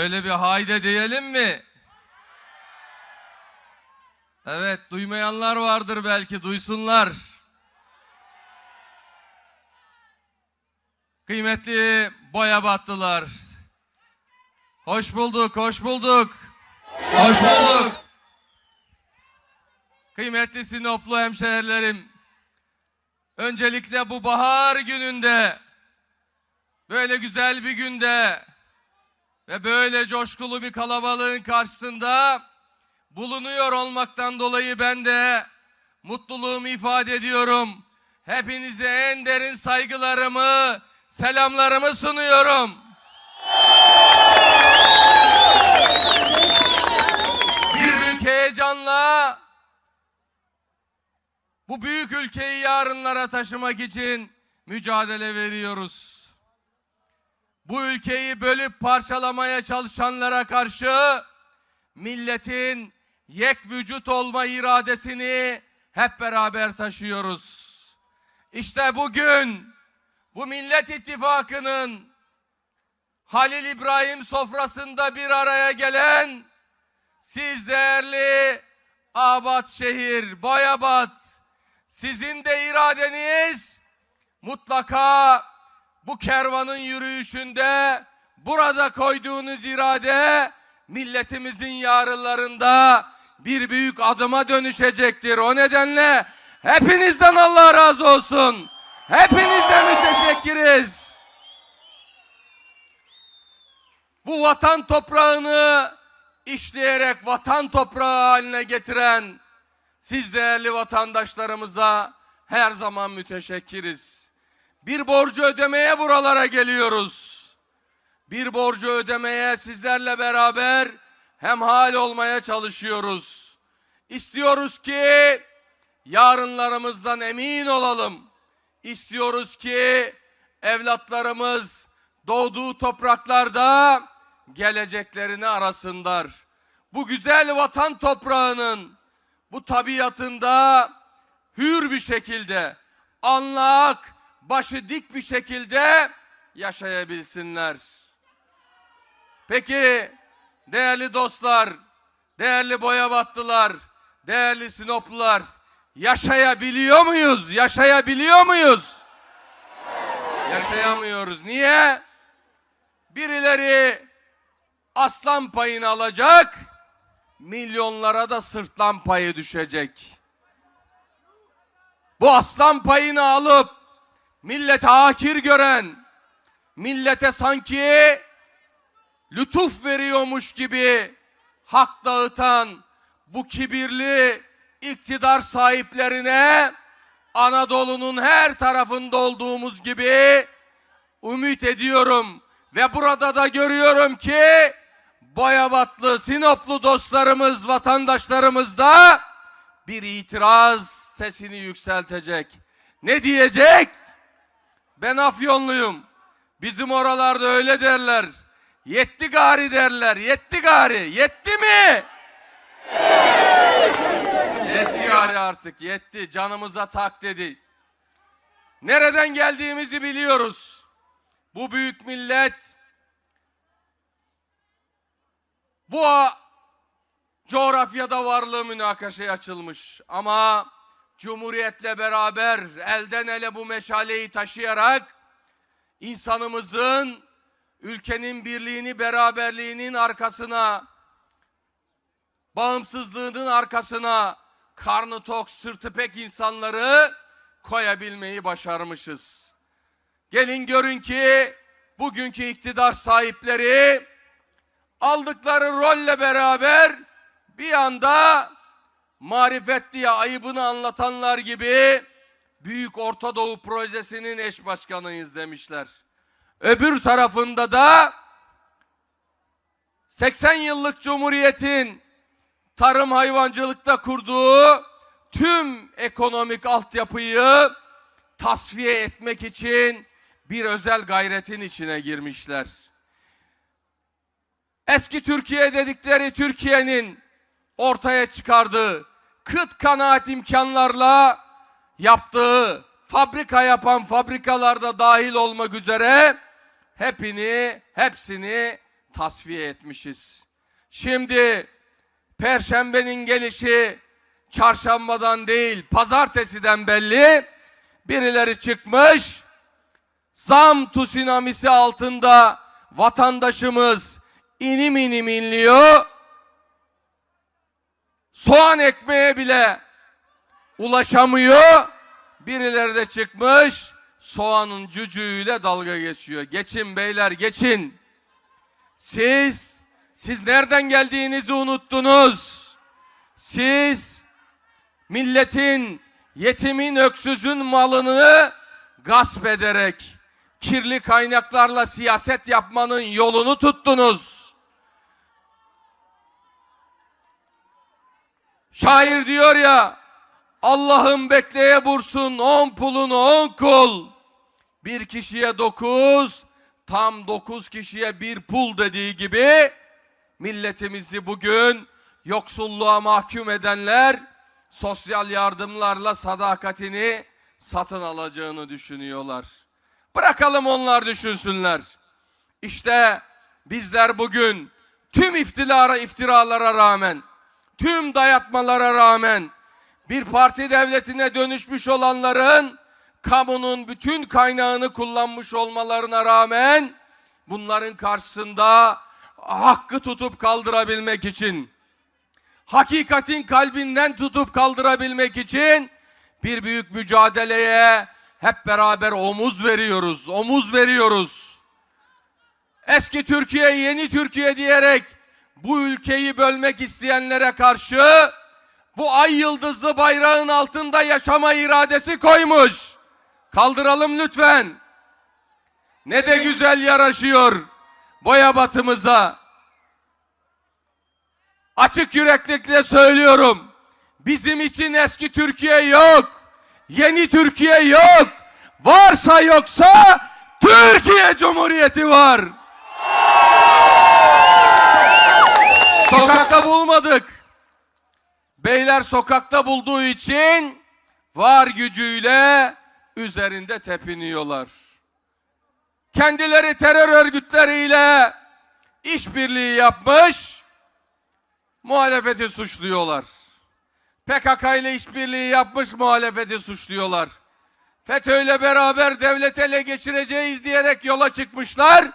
Şöyle bir hayde diyelim mi? Evet, duymayanlar vardır belki, duysunlar. Kıymetli boya battılar. Hoş bulduk, hoş bulduk. Hoş bulduk. Kıymetli Sinoplu hemşehrilerim. Öncelikle bu bahar gününde, böyle güzel bir günde ve böyle coşkulu bir kalabalığın karşısında bulunuyor olmaktan dolayı ben de mutluluğumu ifade ediyorum. Hepinize en derin saygılarımı, selamlarımı sunuyorum. Bir büyük heyecanla bu büyük ülkeyi yarınlara taşımak için mücadele veriyoruz. Bu ülkeyi bölüp parçalamaya çalışanlara karşı milletin yek vücut olma iradesini hep beraber taşıyoruz. İşte bugün bu Millet İttifakı'nın Halil İbrahim sofrasında bir araya gelen siz değerli şehir, Boyabat, sizin de iradeniz mutlaka bu kervanın yürüyüşünde burada koyduğunuz irade milletimizin yarınlarında bir büyük adıma dönüşecektir. O nedenle hepinizden Allah razı olsun. Hepinizden müteşekkiriz. Bu vatan toprağını işleyerek vatan toprağı haline getiren siz değerli vatandaşlarımıza her zaman müteşekkiriz. Bir borcu ödemeye buralara geliyoruz. Bir borcu ödemeye sizlerle beraber hemhal olmaya çalışıyoruz. İstiyoruz ki yarınlarımızdan emin olalım. İstiyoruz ki evlatlarımız doğduğu topraklarda geleceklerini arasınlar. Bu güzel vatan toprağının bu tabiatında hür bir şekilde, anlak, başı dik bir şekilde yaşayabilsinler. Peki değerli dostlar, değerli boyabatlılar, değerli sinoplular yaşayabiliyor muyuz? Yaşayabiliyor muyuz? Yaşayamıyoruz. Niye? Birileri aslan payını alacak, milyonlara da sırtlan payı düşecek. Bu aslan payını alıp millete hakir gören, millete sanki lütuf veriyormuş gibi hak dağıtan bu kibirli iktidar sahiplerine Anadolu'nun her tarafında olduğumuz gibi ümit ediyorum ve burada da görüyorum ki Boyabatlı, Sinoplu dostlarımız, vatandaşlarımız da bir itiraz sesini yükseltecek. Ne diyecek? Ben Afyonluyum. Bizim oralarda öyle derler. Yetti gari derler. Yetti gari. Yetti mi? Yetti gari artık. Yetti. Canımıza tak dedi. Nereden geldiğimizi biliyoruz. Bu büyük millet bu coğrafyada varlığı münakaşaya açılmış. Ama Cumhuriyetle beraber elden ele bu meşaleyi taşıyarak insanımızın ülkenin birliğini, beraberliğinin arkasına, bağımsızlığının arkasına karnı tok, sırtı pek insanları koyabilmeyi başarmışız. Gelin görün ki bugünkü iktidar sahipleri aldıkları rolle beraber bir anda marifet diye ayıbını anlatanlar gibi Büyük Orta Doğu Projesi'nin eş başkanıyız demişler. Öbür tarafında da 80 yıllık Cumhuriyet'in tarım hayvancılıkta kurduğu tüm ekonomik altyapıyı tasfiye etmek için bir özel gayretin içine girmişler. Eski Türkiye dedikleri Türkiye'nin ortaya çıkardığı kıt kanaat imkanlarla yaptığı fabrika yapan fabrikalarda dahil olmak üzere hepini, hepsini tasfiye etmişiz. Şimdi Perşembenin gelişi çarşambadan değil pazartesiden belli. Birileri çıkmış. Zam tsunamisi altında vatandaşımız inim inim inliyor. Soğan ekmeğe bile ulaşamıyor. Birileri de çıkmış soğanın cücüğüyle dalga geçiyor. Geçin beyler geçin. Siz siz nereden geldiğinizi unuttunuz. Siz milletin, yetimin, öksüzün malını gasp ederek kirli kaynaklarla siyaset yapmanın yolunu tuttunuz. Şair diyor ya, Allah'ım bekleye bursun on pulunu on kul. Bir kişiye dokuz, tam dokuz kişiye bir pul dediği gibi milletimizi bugün yoksulluğa mahkum edenler sosyal yardımlarla sadakatini satın alacağını düşünüyorlar. Bırakalım onlar düşünsünler. İşte bizler bugün tüm iftilara, iftiralara rağmen, tüm dayatmalara rağmen bir parti devletine dönüşmüş olanların kamunun bütün kaynağını kullanmış olmalarına rağmen bunların karşısında hakkı tutup kaldırabilmek için hakikatin kalbinden tutup kaldırabilmek için bir büyük mücadeleye hep beraber omuz veriyoruz. Omuz veriyoruz. Eski Türkiye, yeni Türkiye diyerek bu ülkeyi bölmek isteyenlere karşı bu ay yıldızlı bayrağın altında yaşama iradesi koymuş. Kaldıralım lütfen. Ne de güzel yaraşıyor boya batımıza. Açık yüreklikle söylüyorum. Bizim için eski Türkiye yok. Yeni Türkiye yok. Varsa yoksa Türkiye Cumhuriyeti var. Sokakta bulmadık. Beyler sokakta bulduğu için var gücüyle üzerinde tepiniyorlar. Kendileri terör örgütleriyle işbirliği yapmış, muhalefeti suçluyorlar. PKK ile işbirliği yapmış muhalefeti suçluyorlar. FETÖ ile beraber devlet ele geçireceğiz diyerek yola çıkmışlar.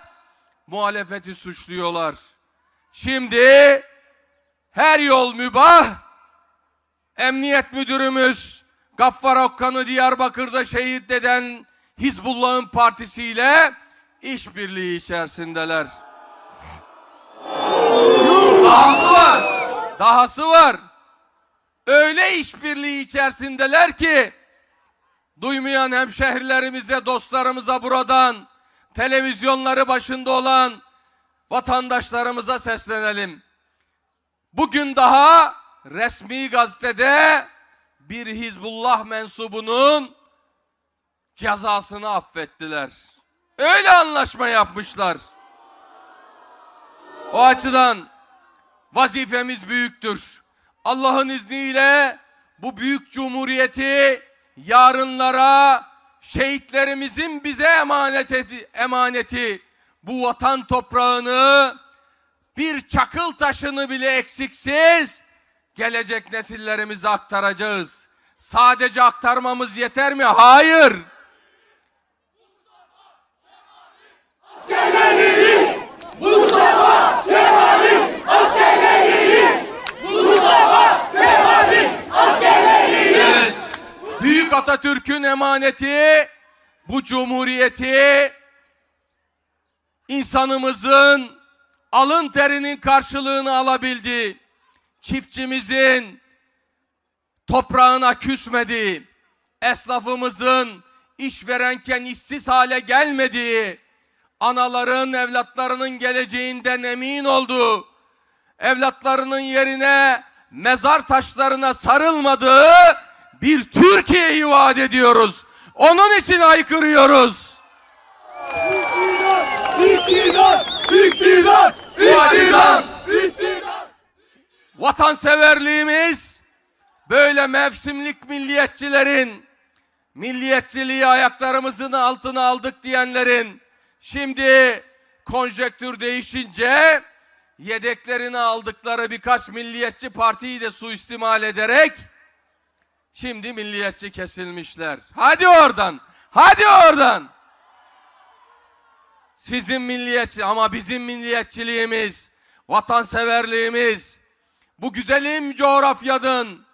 Muhalefeti suçluyorlar. Şimdi her yol mübah. Emniyet müdürümüz Gaffar Okkan'ı Diyarbakır'da şehit eden Hizbullah'ın partisiyle işbirliği içerisindeler. Dahası var. Dahası var. Öyle işbirliği içerisindeler ki duymayan hemşehrilerimize, dostlarımıza buradan televizyonları başında olan vatandaşlarımıza seslenelim. Bugün daha resmi gazetede bir Hizbullah mensubunun cezasını affettiler. Öyle anlaşma yapmışlar. O açıdan vazifemiz büyüktür. Allah'ın izniyle bu büyük cumhuriyeti yarınlara şehitlerimizin bize emanet eti, emaneti bu vatan toprağını bir çakıl taşını bile eksiksiz gelecek nesillerimize aktaracağız. Sadece aktarmamız yeter mi? Hayır. Evet. Büyük Atatürk'ün emaneti bu cumhuriyeti insanımızın alın terinin karşılığını alabildi. Çiftçimizin toprağına küsmedi. Esnafımızın işverenken işsiz hale gelmediği, anaların evlatlarının geleceğinden emin olduğu, evlatlarının yerine mezar taşlarına sarılmadığı bir Türkiye'yi vaat ediyoruz. Onun için haykırıyoruz. İktidar! İktidar! Açıdan İktidar! vatanseverliğimiz böyle mevsimlik milliyetçilerin milliyetçiliği ayaklarımızın altına aldık diyenlerin şimdi konjektür değişince yedeklerini aldıkları birkaç milliyetçi partiyi de suistimal ederek şimdi milliyetçi kesilmişler. Hadi oradan. Hadi oradan. Sizin milliyetçi ama bizim milliyetçiliğimiz, vatanseverliğimiz, bu güzelim coğrafyanın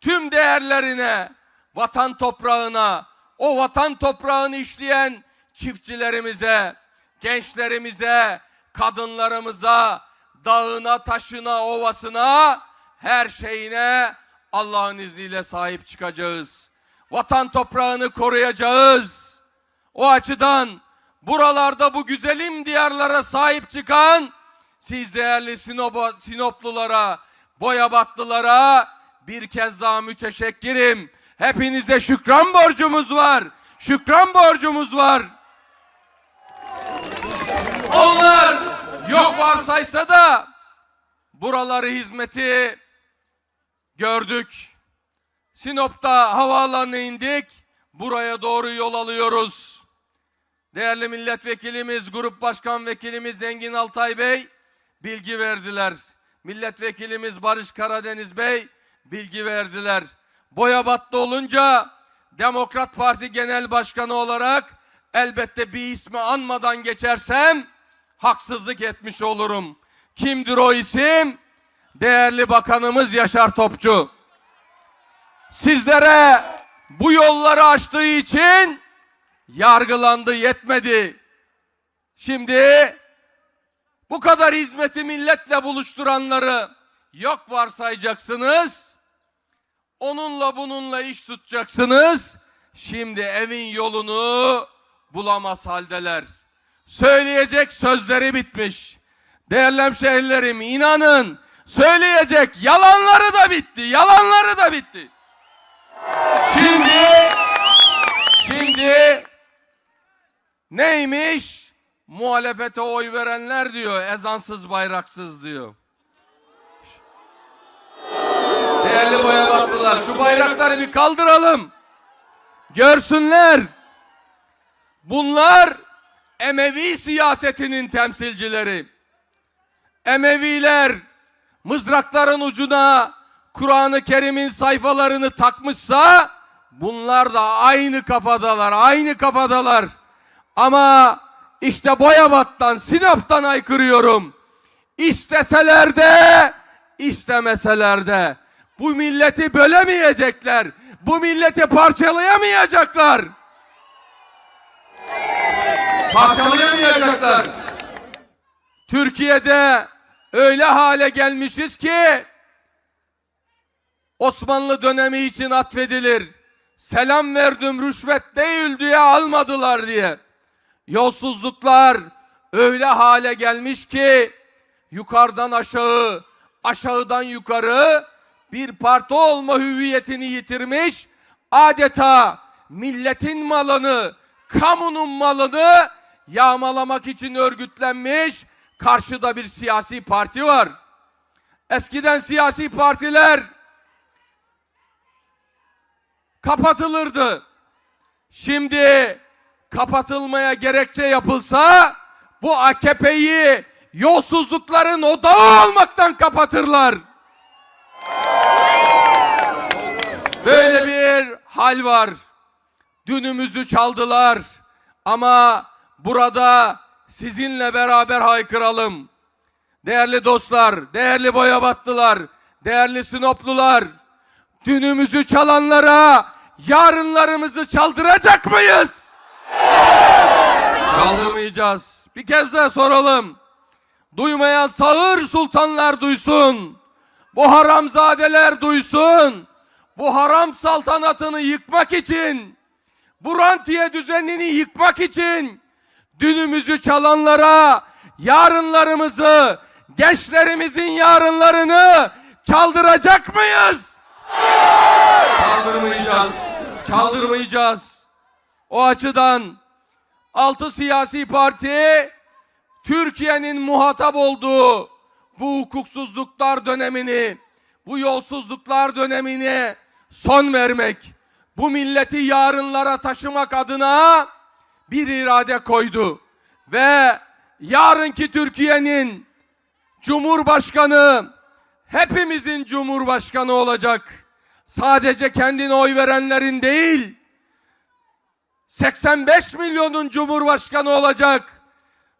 tüm değerlerine, vatan toprağına, o vatan toprağını işleyen çiftçilerimize, gençlerimize, kadınlarımıza, dağına, taşına, ovasına, her şeyine Allah'ın izniyle sahip çıkacağız. Vatan toprağını koruyacağız. O açıdan buralarda bu güzelim diyarlara sahip çıkan siz değerli Sinop, Sinoplulara, Boyabatlılara bir kez daha müteşekkirim. Hepinize şükran borcumuz var. Şükran borcumuz var. Onlar yok varsaysa da buraları hizmeti gördük. Sinop'ta havaalanına indik. Buraya doğru yol alıyoruz. Değerli milletvekilimiz, grup başkan vekilimiz Zengin Altay Bey bilgi verdiler. Milletvekilimiz Barış Karadeniz Bey bilgi verdiler. Boyabat'ta olunca Demokrat Parti Genel Başkanı olarak elbette bir ismi anmadan geçersem haksızlık etmiş olurum. Kimdir o isim? Değerli Bakanımız Yaşar Topçu. Sizlere bu yolları açtığı için yargılandı yetmedi. Şimdi bu kadar hizmeti milletle buluşturanları yok varsayacaksınız. Onunla bununla iş tutacaksınız. Şimdi evin yolunu bulamaz haldeler. Söyleyecek sözleri bitmiş. Değerli hemşehrilerim inanın söyleyecek yalanları da bitti. Yalanları da bitti. Şimdi şimdi neymiş? Muhalefete oy verenler diyor ezansız bayraksız diyor. Değerli boyabatlılar şu bayrakları bir kaldıralım. Görsünler. Bunlar Emevi siyasetinin temsilcileri. Emeviler mızrakların ucuna Kur'an-ı Kerim'in sayfalarını takmışsa bunlar da aynı kafadalar, aynı kafadalar. Ama işte Boyabat'tan, Sinop'tan aykırıyorum. İsteseler de, istemeseler de bu milleti bölemeyecekler. Bu milleti parçalayamayacaklar. Parçalayamayacaklar. Türkiye'de öyle hale gelmişiz ki Osmanlı dönemi için atfedilir. Selam verdim rüşvet değil diye almadılar diye. Yolsuzluklar öyle hale gelmiş ki yukarıdan aşağı, aşağıdan yukarı bir parti olma hüviyetini yitirmiş. Adeta milletin malını, kamunun malını yağmalamak için örgütlenmiş karşıda bir siyasi parti var. Eskiden siyasi partiler kapatılırdı. Şimdi kapatılmaya gerekçe yapılsa bu AKP'yi yolsuzlukların odağı olmaktan kapatırlar. Böyle bir hal var. Dünümüzü çaldılar. Ama burada sizinle beraber haykıralım. Değerli dostlar, değerli boyabatlılar, değerli sinoplular, dünümüzü çalanlara yarınlarımızı çaldıracak mıyız? Çaldırmayacağız. Bir kez daha soralım. Duymayan sağır sultanlar duysun. Bu haramzadeler duysun. Bu haram saltanatını yıkmak için, bu rantiye düzenini yıkmak için dünümüzü çalanlara yarınlarımızı, gençlerimizin yarınlarını çaldıracak mıyız? Çaldırmayacağız. Çaldırmayacağız. O açıdan altı siyasi parti Türkiye'nin muhatap olduğu bu hukuksuzluklar dönemini, bu yolsuzluklar dönemine son vermek, bu milleti yarınlara taşımak adına bir irade koydu. Ve yarınki Türkiye'nin Cumhurbaşkanı hepimizin Cumhurbaşkanı olacak. Sadece kendine oy verenlerin değil, 85 milyonun Cumhurbaşkanı olacak.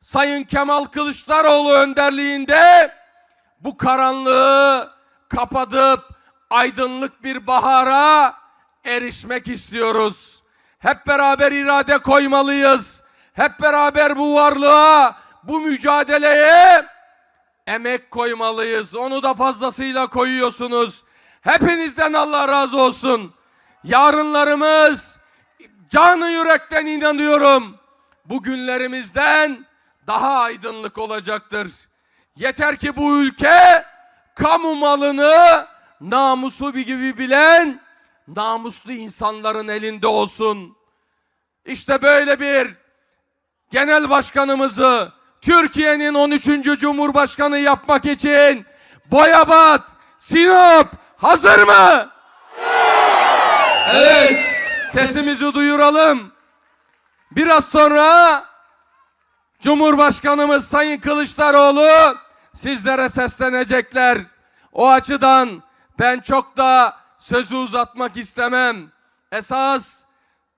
Sayın Kemal Kılıçdaroğlu önderliğinde bu karanlığı kapatıp aydınlık bir bahara erişmek istiyoruz. Hep beraber irade koymalıyız. Hep beraber bu varlığa, bu mücadeleye emek koymalıyız. Onu da fazlasıyla koyuyorsunuz. Hepinizden Allah razı olsun. Yarınlarımız canı yürekten inanıyorum. Bugünlerimizden daha aydınlık olacaktır. Yeter ki bu ülke kamu malını namusu gibi bilen namuslu insanların elinde olsun. İşte böyle bir genel başkanımızı Türkiye'nin 13. Cumhurbaşkanı yapmak için Boyabat, Sinop hazır mı? Evet. Sesimizi duyuralım. Biraz sonra Cumhurbaşkanımız Sayın Kılıçdaroğlu sizlere seslenecekler. O açıdan ben çok da sözü uzatmak istemem. Esas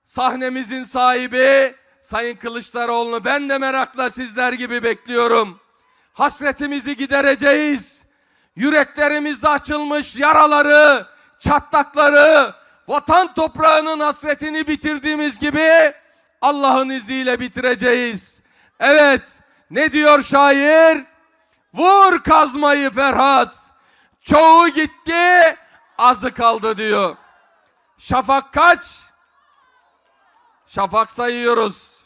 sahnemizin sahibi Sayın Kılıçdaroğlu'nu ben de merakla sizler gibi bekliyorum. Hasretimizi gidereceğiz. Yüreklerimizde açılmış yaraları, çatlakları, vatan toprağının hasretini bitirdiğimiz gibi Allah'ın izniyle bitireceğiz. Evet, ne diyor şair? Vur kazmayı Ferhat. Çoğu gitti, azı kaldı diyor. Şafak kaç? Şafak sayıyoruz.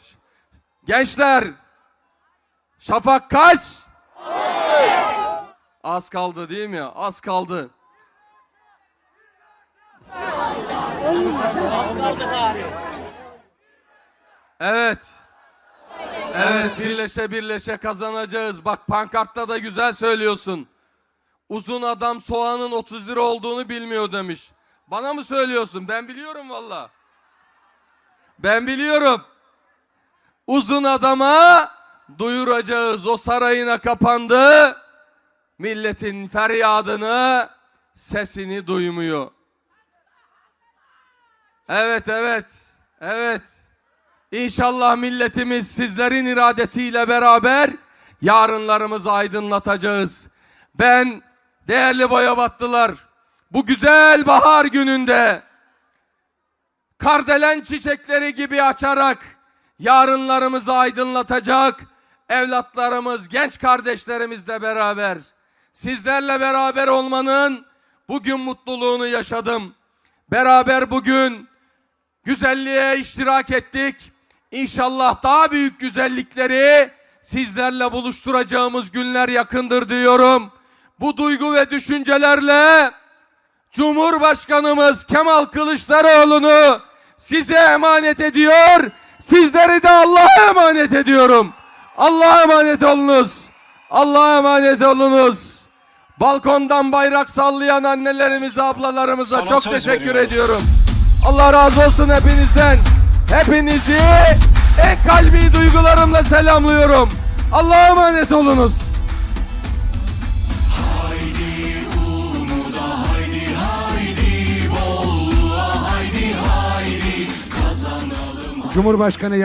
Gençler, şafak kaç? Az kaldı değil mi? Az kaldı. Evet. Evet birleşe birleşe kazanacağız. Bak pankartta da güzel söylüyorsun. Uzun adam soğanın 30 lira olduğunu bilmiyor demiş. Bana mı söylüyorsun? Ben biliyorum valla. Ben biliyorum. Uzun adama duyuracağız. O sarayına kapandı. Milletin feryadını, sesini duymuyor. Evet, evet, evet. İnşallah milletimiz sizlerin iradesiyle beraber yarınlarımızı aydınlatacağız. Ben değerli boyabattılar bu güzel bahar gününde kardelen çiçekleri gibi açarak yarınlarımızı aydınlatacak evlatlarımız, genç kardeşlerimizle beraber sizlerle beraber olmanın bugün mutluluğunu yaşadım. Beraber bugün güzelliğe iştirak ettik. İnşallah daha büyük güzellikleri sizlerle buluşturacağımız günler yakındır diyorum. Bu duygu ve düşüncelerle Cumhurbaşkanımız Kemal Kılıçdaroğlu'nu size emanet ediyor. Sizleri de Allah'a emanet ediyorum. Allah'a emanet olunuz. Allah'a emanet olunuz. Balkondan bayrak sallayan annelerimize, ablalarımıza Sana çok teşekkür ediyorum. Allah razı olsun hepinizden. Hepinizi en kalbi duygularımla selamlıyorum. Allah'a emanet olunuz. Cumhurbaşkanı Yardımcısı